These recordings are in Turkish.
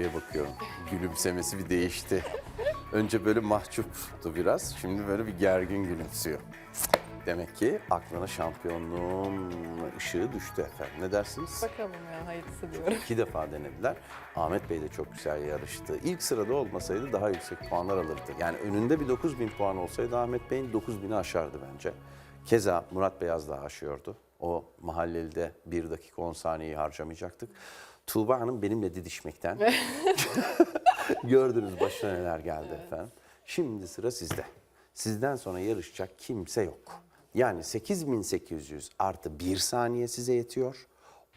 Bey'e bakıyorum. Gülümsemesi bir değişti. Önce böyle mahcuptu biraz. Şimdi böyle bir gergin gülümsüyor. Demek ki aklına şampiyonluğun ışığı düştü efendim. Ne dersiniz? Bakalım ya hayırlısı diyorum. İki defa denediler. Ahmet Bey de çok güzel yarıştı. İlk sırada olmasaydı daha yüksek puanlar alırdı. Yani önünde bir 9000 puan olsaydı Ahmet Bey'in 9000'i aşardı bence. Keza Murat Beyaz da aşıyordu. O mahalleli de 1 dakika 10 saniyeyi harcamayacaktık. Tuğba Hanım benimle didişmekten gördünüz başına neler geldi efendim. Şimdi sıra sizde. Sizden sonra yarışacak kimse yok. Yani 8800 artı 1 saniye size yetiyor.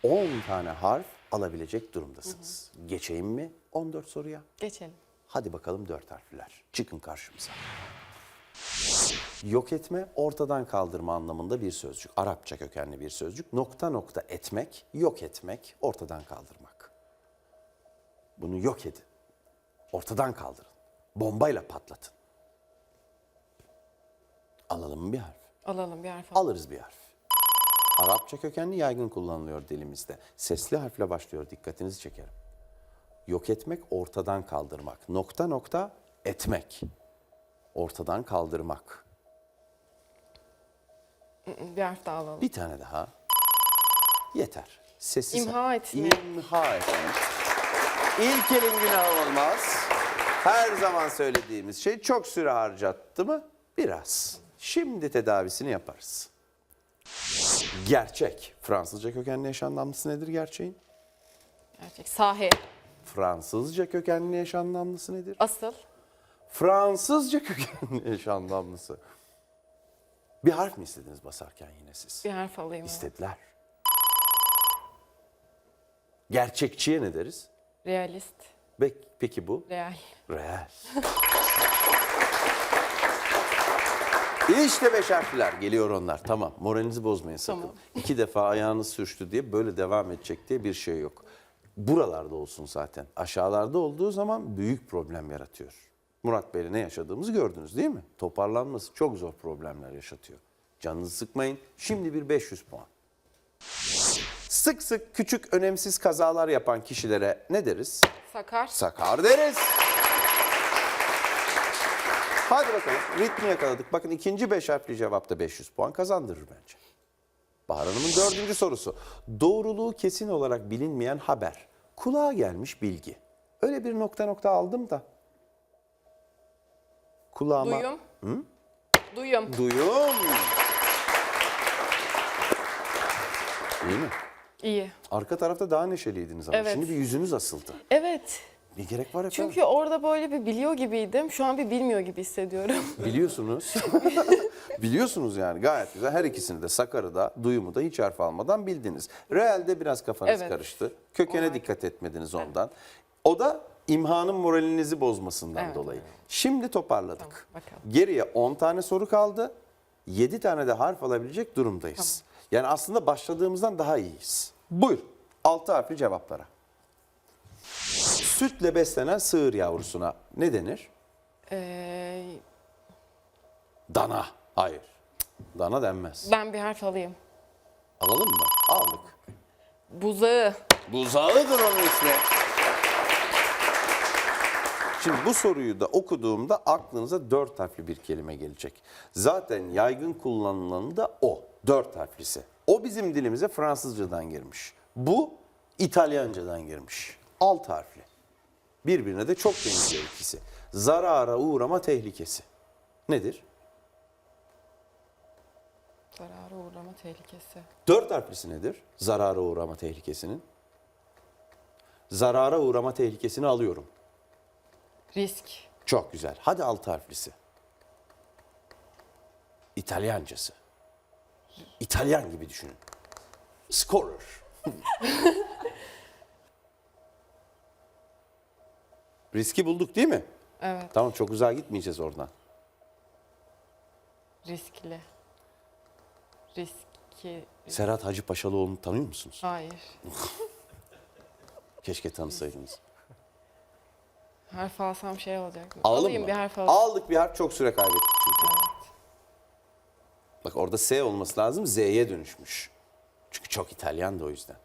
10 tane harf alabilecek durumdasınız. Geçeyim mi 14 soruya? Geçelim. Hadi bakalım dört harfler. Çıkın karşımıza. Yok etme, ortadan kaldırma anlamında bir sözcük. Arapça kökenli bir sözcük. Nokta nokta etmek, yok etmek, ortadan kaldırmak. Bunu yok edin. Ortadan kaldırın. Bombayla patlatın. Alalım mı bir harf? Alalım bir harf alalım. Alırız bir harf. Arapça kökenli yaygın kullanılıyor dilimizde. Sesli harfle başlıyor. Dikkatinizi çekerim. Yok etmek, ortadan kaldırmak. Nokta nokta etmek. Ortadan kaldırmak. Bir harf daha alalım. Bir tane daha. Yeter. Sessiz. İmha etme. İmha etmek. İlk elin günahı olmaz. Her zaman söylediğimiz şey çok süre harcattı mı? Biraz. Şimdi tedavisini yaparız. Gerçek. Fransızca kökenli eş anlamlısı nedir gerçeğin? Gerçek. Sahi. Fransızca kökenli eş anlamlısı nedir? Asıl. Fransızca kökenli eş anlamlısı. Bir harf mi istediniz basarken yine siz? Bir harf alayım. İstediler. Gerçekçiye ne deriz? Realist. Be- Peki bu? Real. Real. İşte beş harfler. Geliyor onlar. Tamam. Moralinizi bozmayın sakın. Tamam. İki defa ayağınız sürçtü diye böyle devam edecek diye bir şey yok. Buralarda olsun zaten. Aşağılarda olduğu zaman büyük problem yaratıyor. Murat Bey'le ne yaşadığımızı gördünüz değil mi? Toparlanması çok zor problemler yaşatıyor. Canınızı sıkmayın. Şimdi bir 500 puan. Sık sık küçük önemsiz kazalar yapan kişilere ne deriz? Sakar. Sakar deriz. Hadi bakalım ritmi yakaladık. Bakın ikinci beş harfli cevapta 500 puan kazandırır bence. Bahar Hanım'ın dördüncü sorusu. Doğruluğu kesin olarak bilinmeyen haber. Kulağa gelmiş bilgi. Öyle bir nokta nokta aldım da. Kulağıma... Duyum. Duyum. Duyum. İyi mi? İyi. Arka tarafta daha neşeliydiniz ama. Evet. Şimdi bir yüzünüz asıldı. Evet. Bir gerek var efendim. Çünkü orada böyle bir biliyor gibiydim. Şu an bir bilmiyor gibi hissediyorum. Biliyorsunuz. Biliyorsunuz yani gayet güzel. Her ikisini de Sakar'ı da Duyum'u da hiç harf almadan bildiniz. Real'de biraz kafanız Evet. karıştı. Kökene Olay. dikkat etmediniz ondan. O da imhanın moralinizi bozmasından Evet. dolayı. Şimdi toparladık. Tamam, bakalım. Geriye 10 tane soru kaldı. 7 tane de harf alabilecek durumdayız. Yani aslında başladığımızdan daha iyiyiz. Buyur. 6 harfli cevaplara. Sütle beslenen sığır yavrusuna ne denir? Ee, Dana. Hayır. Dana denmez. ben bir harf alayım. Alalım mı? Aldık. Buzağı. Buzağıdır onun ismi. Şimdi bu soruyu da okuduğumda aklınıza dört harfli bir kelime gelecek. Zaten yaygın kullanılanı da o. Dört harflisi. O bizim dilimize Fransızcadan girmiş. Bu İtalyancadan girmiş. Alt harfli. Birbirine de çok benziyor ikisi. Zarara uğrama tehlikesi. Nedir? Zarara uğrama tehlikesi. Dört harflisi nedir? Zarara uğrama tehlikesinin. Zarara uğrama tehlikesini alıyorum. Risk. Çok güzel. Hadi altı harflisi. İtalyancası. İtalyan gibi düşünün. Scorer. Riski bulduk değil mi? Evet. Tamam çok uzağa gitmeyeceğiz oradan. Riskli. Riski. Serhat Hacı Paşalıoğlu'nu tanıyor musunuz? Hayır. Keşke tanısaydınız. Harf alsam şey olacak mı? Alalım Alayım mı? bir harf alayım. Aldık bir harf çok süre kaybettik çünkü. Evet. Bak orada S olması lazım Z'ye dönüşmüş. Çünkü çok İtalyan da o yüzden.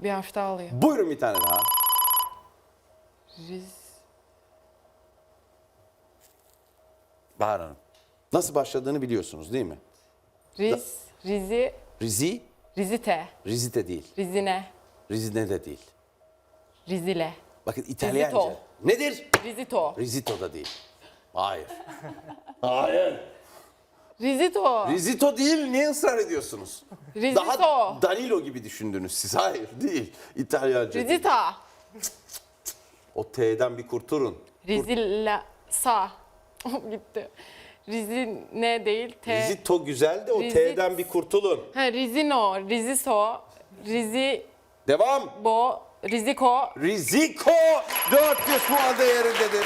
Bir harf daha alıyor. Buyurun bir tane daha. Riz. Bahar Hanım. Nasıl başladığını biliyorsunuz değil mi? Riz. Rizi. Rizi, Rizite. Rizite değil. Rizine. Rizine de değil. Rizile. Bakın İtalyanca. Risotto. Nedir? Rizito. Risito da değil. Hayır. Hayır. Rizito. Risito değil. Niye ısrar ediyorsunuz? Risotto. Daha Danilo gibi düşündünüz siz. Hayır değil. İtalyanca değil. Rizita. O T'den bir kurtulun. Rizilla. Sa. Gitti. Rizine değil. T. Risito güzel de o. T'den bir kurtulun. Ha, Rizino. Riziso. Rizi. Devam. Bo. Riziko. Riziko 400 puan değerindedir.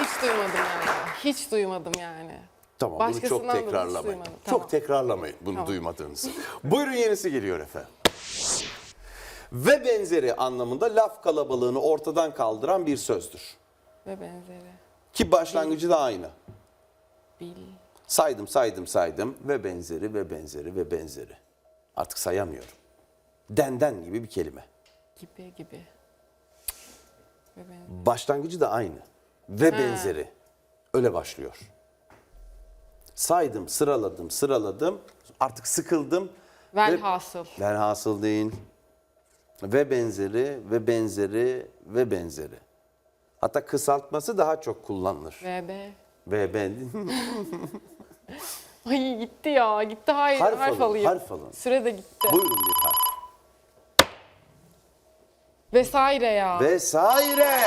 Hiç duymadım yani. Hiç duymadım yani. Tamam bunu çok Başkasından da hiç tekrarlamayın. duymadım. Çok Tamam. tekrarlamayın bunu Tamam. duymadığınızı. Buyurun yenisi geliyor efendim. Ve benzeri anlamında laf kalabalığını ortadan kaldıran bir sözdür. Ve benzeri. Ki başlangıcı da aynı. Bil. Saydım saydım saydım ve benzeri ve benzeri ve benzeri. Artık sayamıyorum. Denden gibi bir kelime. Gibi gibi. Başlangıcı da aynı. Ve benzeri. Öyle başlıyor. Saydım, sıraladım, sıraladım. Artık sıkıldım. Ve- Velhasıl. Velhasıl değil. Ve benzeri, ve benzeri, ve benzeri. Hatta kısaltması daha çok kullanılır. VB. Ben Ay gitti ya. Gitti hayır. Harf Harf, alın, alayım. harf alın. Süre de gitti. buyurun bir harf. Vesaire ya. Vesaire.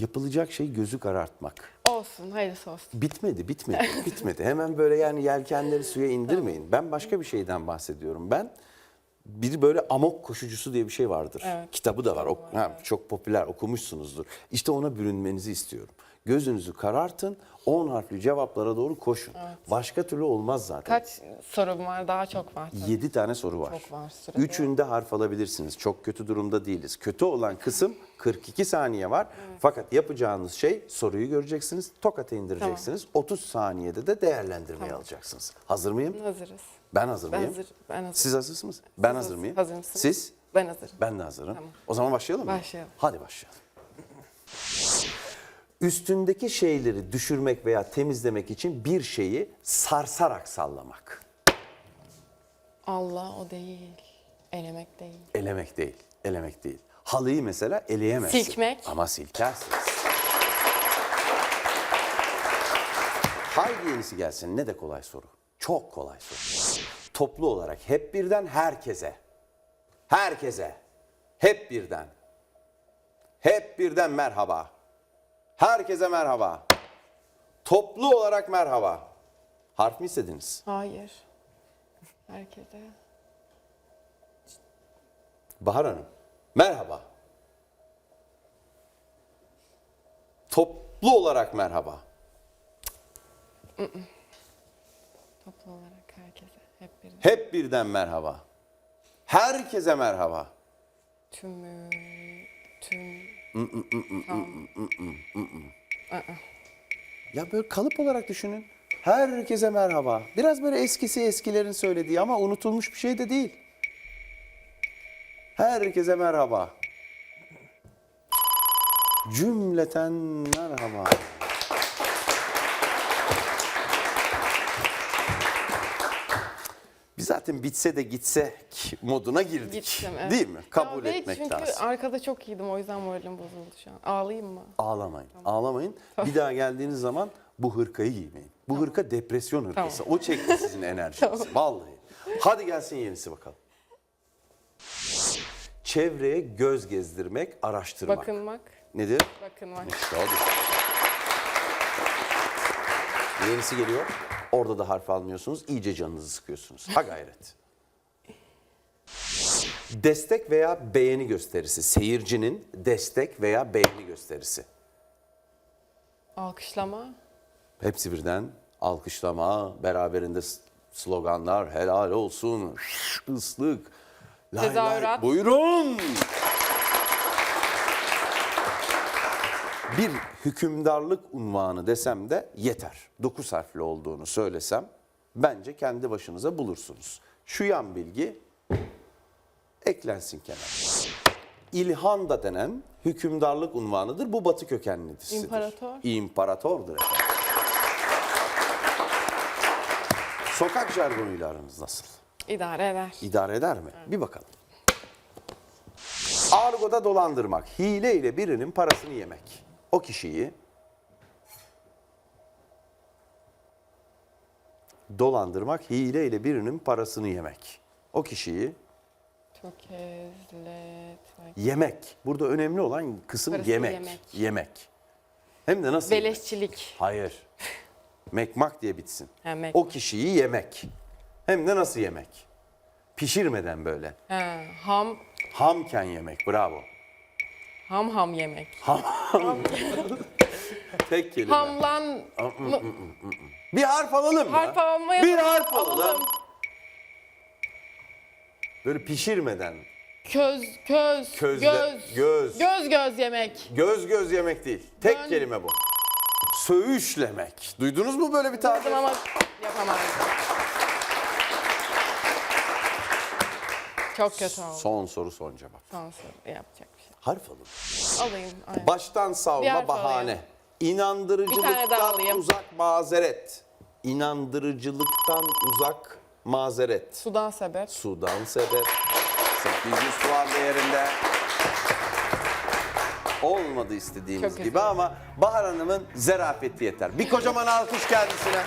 Yapılacak şey gözü karartmak. Olsun. Hayırlısı olsun. Bitmedi, bitmedi, bitmedi. Hemen böyle yani yelkenleri suya indirmeyin. Ben başka bir şeyden bahsediyorum. Ben bir böyle amok koşucusu diye bir şey vardır. Evet. Kitabı da var. Ok- ha, Çok popüler, okumuşsunuzdur. İşte ona bürünmenizi istiyorum. Gözünüzü karartın, 10 harfli cevaplara doğru koşun. Başka türlü olmaz zaten. Kaç sorum var? Daha çok var. tabii. 7 tane soru var. Çok var, Üçünde harf alabilirsiniz. Çok kötü durumda değiliz. Kötü olan kısım 42 saniye var. Fakat yapacağınız şey soruyu göreceksiniz, tokata indireceksiniz. 30 saniyede de değerlendirmeyi alacaksınız. Hazır mıyım? Hazırız. Ben hazır Ben mıyım? hazır. Ben hazır. Siz hazırsınız? Ben hazır hazır- mıyım? hazır mısınız? Siz? Ben hazırım. Ben de hazırım. Tamam. O zaman başlayalım mı? Başlayalım. Hadi başlayalım. Üstündeki şeyleri düşürmek veya temizlemek için bir şeyi sarsarak sallamak. Allah o değil. Elemek değil. Elemek değil, elemek değil. Halıyı mesela eleyemezsin. Silkmek. Ama silkersiniz. Haydi yenisi gelsin. Ne de kolay soru. Çok kolay soru. Toplu olarak hep birden herkese. Herkese. Hep birden. Hep birden merhaba. Herkese merhaba. Toplu olarak merhaba. Harf mi istediniz? Hayır. Herkese. Bahar Hanım, merhaba. Toplu olarak merhaba. Toplu olarak herkese. Hep bir Hep birden merhaba. Herkese merhaba. tümü. Tüm. Ya böyle kalıp olarak düşünün. Herkese merhaba. Biraz böyle eskisi eskilerin söylediği ama unutulmuş bir şey de değil. Herkese merhaba. Cümleten merhaba. Zaten bitse de gitsek moduna girdik. Gittim. Evet. Değil mi? Kabul Ya etmek çünkü lazım. arkada çok iyiydim o yüzden moralim bozuldu şu an. Ağlayayım mı? Ağlamayın. Ağlamayın. Bir daha geldiğiniz zaman bu hırkayı giymeyin. Bu hırka depresyon hırkası. O çekti sizin enerjinizi. Vallahi. Hadi gelsin yenisi bakalım. Çevreye göz gezdirmek, araştırmak. Bakınmak. Nedir? Bakınmak. İşte odur. Yenisi geliyor. Orada da harf almıyorsunuz. İyice canınızı sıkıyorsunuz. Ha gayret. Destek veya beğeni gösterisi. Seyircinin destek veya beğeni gösterisi. Alkışlama. Hepsi birden alkışlama, beraberinde sloganlar, helal olsun, ıslık, lay lay. Tezahürat. Buyurun. Bir hükümdarlık unvanı desem de yeter. Dokuz harfli olduğunu söylesem bence kendi başınıza bulursunuz. Şu yan bilgi eklensin kenara. İlhan da denen hükümdarlık unvanıdır. Bu batı kökenlisidir. İmparator. İmparatordur efendim. Sokak jargonuyla aranız nasıl? İdare eder. İdare eder mi? Bir bakalım. Argo'da dolandırmak, hile ile birinin parasını yemek. O kişiyi dolandırmak, hile ile birinin parasını yemek. O kişiyi Tökezletmek. yemek. Burada önemli olan kısım yemek. yemek. Yemek. Hem de nasıl? yemek? Beleşçilik. Hayır. Mekmak diye bitsin. Ha, mekmak. O kişiyi yemek. Hem de nasıl yemek? Pişirmeden böyle. Ha, ham Hamken yemek. Bravo. Ham ham yemek. Tek kelime. Hamlan Bir harf alalım mı? Harf almaya- Bir harf alalım. alalım. Böyle pişirmeden. köz köz Közde- göz göz. göz göz yemek. Göz göz yemek değil. Tek Dön- kelime bu. Söğüşlemek. Duydunuz mu böyle bir tabir? Ama yapamadım. Çok kötü oldu. Son soru son cevap. Son soru yapacak. Harf alın. Alayım. Aynen. Baştan Bir savma harf bahane. alayım. Bir tane daha İnandırıcılıktan alayım. uzak mazeret. İnandırıcılıktan uzak mazeret. Sudan sebep. Sudan sebep. 800 puan değerinde. Olmadı istediğimiz Çok gibi ama Bahar Hanım'ın zerafeti yeter. Bir kocaman alkış kendisine.